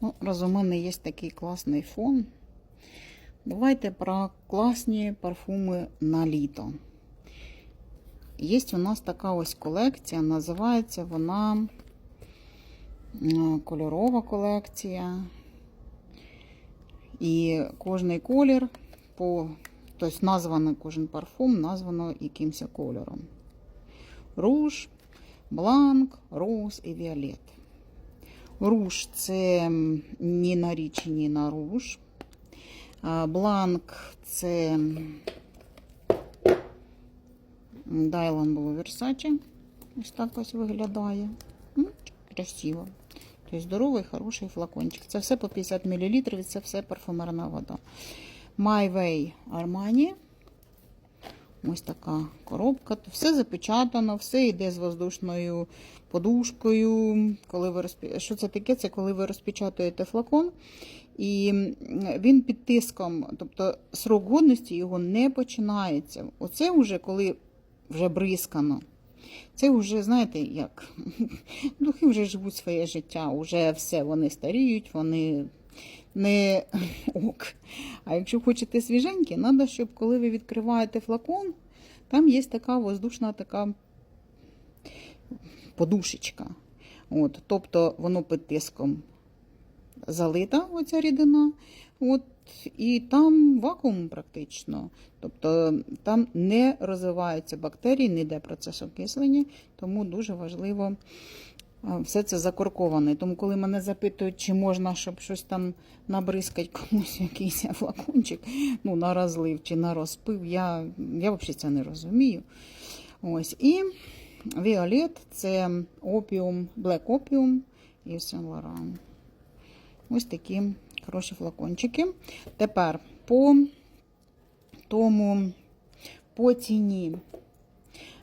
Ну, раз у мене є такий класний фон. Давайте про класні парфуми на літо. Є у нас така ось колекція, називається вона кольорова колекція. І кожний колір, по, тобто названо кожен парфум, названо якимось кольором. Руж, бланк, роз і віолет. Руж це ні на річ, ні на руж. Бланк це Дайлан було Versace. Ось так ось виглядає. Красиво. Тобто здоровий, хороший флакончик. Це все по 50 мл, це все парфумерна вода. My Way Armani. Ось така коробка. Все запечатано, все йде з воздушною подушкою. Коли ви розпі... Що це таке? Це коли ви розпечатуєте флакон, і він під тиском, тобто срок годності його не починається. Оце вже коли вже бризкано. Це вже, знаєте, як духи вже живуть своє життя, вже все, вони старіють, вони не ок. А якщо хочете свіженькі, треба, щоб коли ви відкриваєте флакон, там є така воздушна така подушечка. От, тобто воно під тиском залита, оця рідина. От, і там вакуум практично. Тобто там не розвиваються бактерії, не йде процес окислення, тому дуже важливо все це закорковане. Тому, коли мене запитують, чи можна, щоб щось там набризкати комусь якийсь флакончик, ну, на розлив чи на розпив, я, я взагалі це не розумію. Ось. І Віолет це опіум, Black Opium і Saint Laurent. Ось такі хороші флакончики. Тепер по тому, по ціні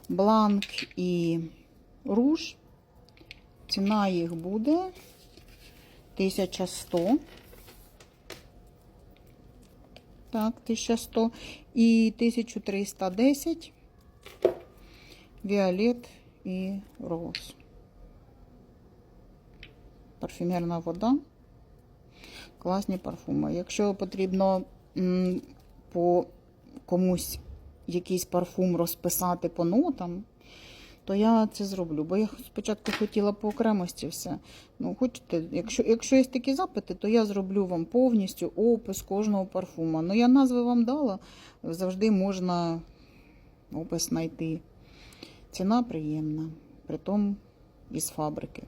бланк і руж. Ціна їх буде 1100. Так, 1100 і 1310 Віолет і роз. Парфюмерна вода. Класні парфуми. Якщо потрібно по комусь якийсь парфум розписати по нотам, то я це зроблю. Бо я спочатку хотіла по окремості все. Ну, хочете, якщо, якщо є такі запити, то я зроблю вам повністю опис кожного парфума. Ну, я назви вам дала, завжди можна опис знайти. Ціна приємна, притом із фабрики.